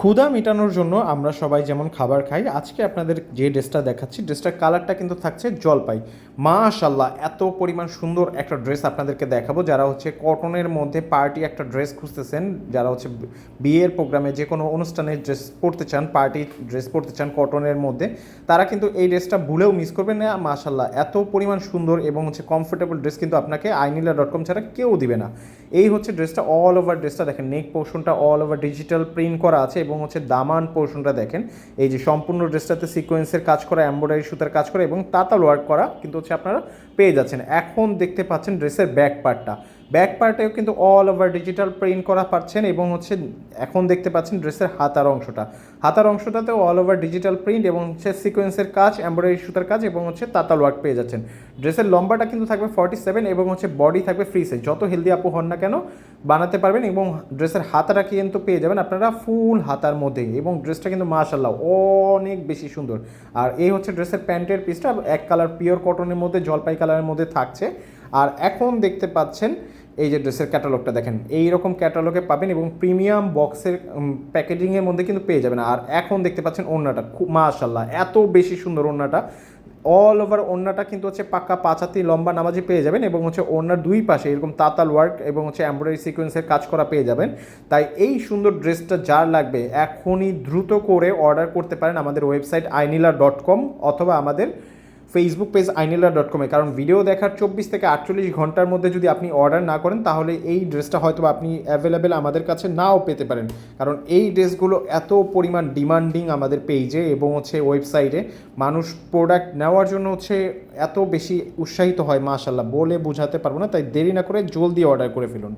ক্ষুধা মেটানোর জন্য আমরা সবাই যেমন খাবার খাই, আজকে আপনাদের যে ড্রেসটা দেখাচ্ছি, ড্রেসটার কালারটা কিন্তু থাকছে জলপাই। মাশাল্লাহ এত পরিমাণ সুন্দর একটা ড্রেস আপনাদেরকে দেখাবো। যারা হচ্ছে কটনের মধ্যে পার্টি একটা ড্রেস খুঁজতেছেন, যারা হচ্ছে বিয়ের প্রোগ্রামে যে কোনো অনুষ্ঠানে ড্রেস পরতে চান, পার্টি ড্রেস পরতে চান কটনের মধ্যে, তারা কিন্তু এই ড্রেসটা ভুলেও মিস করবেন না। মাশাল্লাহ এত পরিমাণ সুন্দর এবং হচ্ছে কমফোর্টেবল ড্রেস কিন্তু আপনাকে আইনিলা ডট কম ছাড়া কেউ দিবে না। এই হচ্ছে ড্রেসটা অল ওভার ড্রেসটা দেখেন নেক পোর্শনটা অল ওভার ডিজিটাল প্রিন্ট করা আছে এবং হচ্ছে দামান পোর্শনটা দেখেন। এই যে সম্পূর্ণ ড্রেসটাতে সিকোয়েন্সের কাজ করা এম্ব্রয়ডারি সুতার কাজ করা এবং তাতাল ওয়ার্ক করা কিন্তু হচ্ছে আপনারা পেয়ে যাচ্ছেন। এখন দেখতে পাচ্ছেন ড্রেসের ব্যাক পার্টটা ব্যাক পার্টেও কিন্তু অল ওভার ডিজিটাল প্রিন্ট করা পাচ্ছেন এবং হচ্ছে এখন দেখতে পাচ্ছেন ড্রেসের হাতার অংশটা। হাতার অংশটাতেও অল ওভার ডিজিটাল প্রিন্ট এবং হচ্ছে সিকোয়েন্সের কাজ এমব্রয়ডারি সুতার কাজ এবং হচ্ছে তাতাল ওয়ার্ক পেয়ে যাচ্ছেন। ড্রেসের লম্বাটা কিন্তু থাকবে ফর্টি সেভেন এবং হচ্ছে বডি থাকবে ফ্রি সাইজ যত হেলদি আপু হন না কেন বানাতে পারবেন এবং ড্রেসের হাতাটা কিন্তু পেয়ে যাবেন আপনারা ফুল হাতার মধ্যে এবং ড্রেসটা কিন্তু মাশাল্লাহ অনেক বেশি সুন্দর। আর এই হচ্ছে ড্রেসের প্যান্টের পিসটা এক কালার পিওর কটনের মধ্যে, জলপাই কালারের মধ্যে থাকছে। আর এখন দেখতে পাচ্ছেন এই যে ড্রেসের ক্যাটালগটা দেখেন এই রকম ক্যাটালগে পাবেন এবং প্রিমিয়াম বক্সের প্যাকেজিংয়ের মধ্যে কিন্তু পেয়ে যাবেন। আর এখন দেখতে পাচ্ছেন ওড়নাটা, খুব মাশাল্লাহ এত বেশি সুন্দর ওড়নাটা। অল ওভার ওড়নাটা কিন্তু হচ্ছে পাক্কা পাঁচাতি লম্বা নামাজি পেয়ে যাবেন এবং হচ্ছে ওড়নার দুই পাশে এরকম তাতাল ওয়ার্ক এবং হচ্ছে এমব্রয়ডারি সিকোয়েন্সের কাজ করা পেয়ে যাবেন। তাই এই সুন্দর ড্রেসটা যার লাগবে, এখনই দ্রুত করে অর্ডার করতে পারেন আমাদের ওয়েবসাইট আইনিলা ডট কম অথবা আমাদের ফেসবুক পেজ আইনিলা ডট কমে কারণ ভিডিও দেখার চব্বিশ থেকে আটচল্লিশ ঘণ্টার মধ্যে যদি আপনি অর্ডার না করেন, তাহলে এই ড্রেসটা হয়তো আপনি অ্যাভেলেবেল আমাদের কাছে নাও পেতে পারেন। কারণ এই ড্রেসগুলো এত পরিমাণ ডিমান্ডিং আমাদের পেজে এবং হচ্ছে ওয়েবসাইটে মানুষ প্রোডাক্ট নেওয়ার জন্য হচ্ছে এত বেশি উৎসাহিত হয় মাশাল্লাহ বলে বোঝাতে পারব না, তাই দেরি না করে জলদি অর্ডার করে ফেলুন।